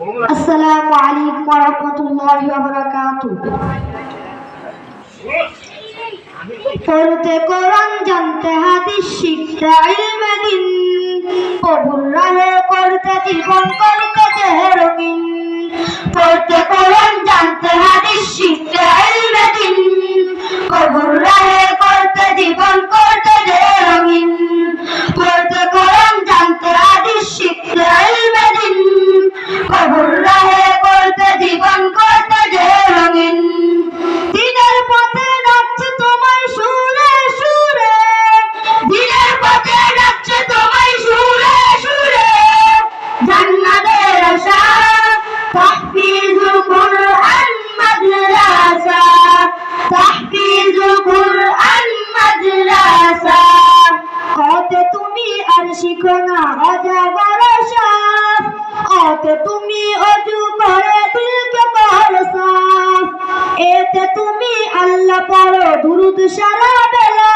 আসসালামু আলাইকুম ওয়া রাহমাতুল্লাহি ওয়া বারাকাতুহু। পড়তে কোরআন, জানতে হাদিস, শিখতে ইলমে দিন। কবুল রাহে, করতে জীবন, করতে চেহারগিন সারা বেলা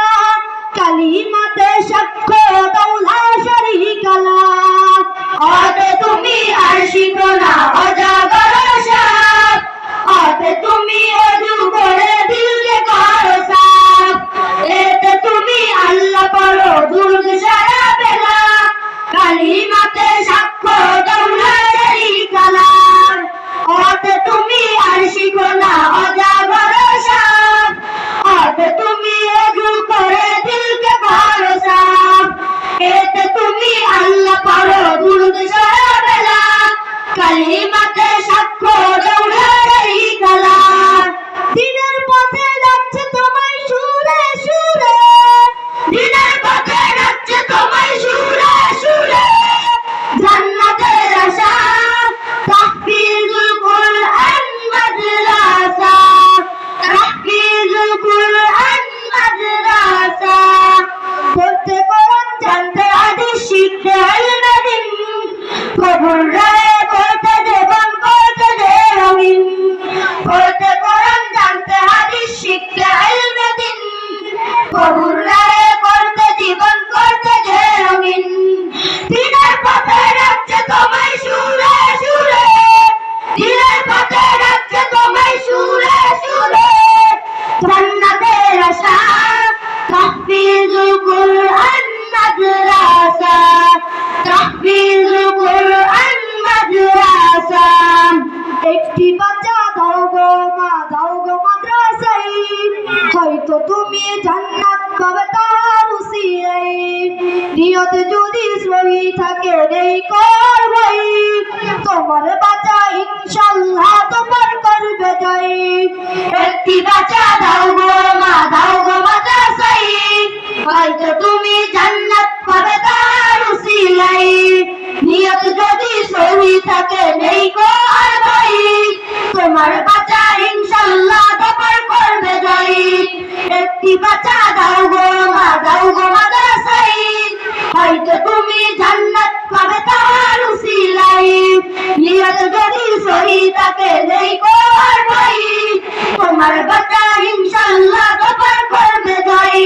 কালিমাতে সাক্ষ্য দাউলা শরিকালা অতে তুমি আর শিখো না অজাগর সাপ অতে তুমি অজু করে দিলকে করো সাপ। এতে তুমি আল্লাহ পড়ো দুর্গ সারা বেলা। সাক্ষ্য দাও তুমি জান্নাত পাবে তার উসিলাই। নিয়ত যদি সহি থাকে নেই করবই। তোমার বাঁচা ইনশাল্লাহ তোমার করবে যাই একটি বাঁচা দাও গো, মা দাও গো বাঁচা সাই হয়তো তুমি জান্নাত পাবে তার উসিলাই। নিয়ত যদি সহি থাকে নেই করবই। তোমার বাঁচা ইনশাল্লাহ তোমার করবে যাই একটি বাচ্চা দাও গো মা, দাও গো মা হয়তো তুমি জান্নাত পাবে তার উসিলাই নিয়ত যদি সহি তাকে নেই তোমার বাচ্চা ইনশাআল্লাহ কবর করবে যাই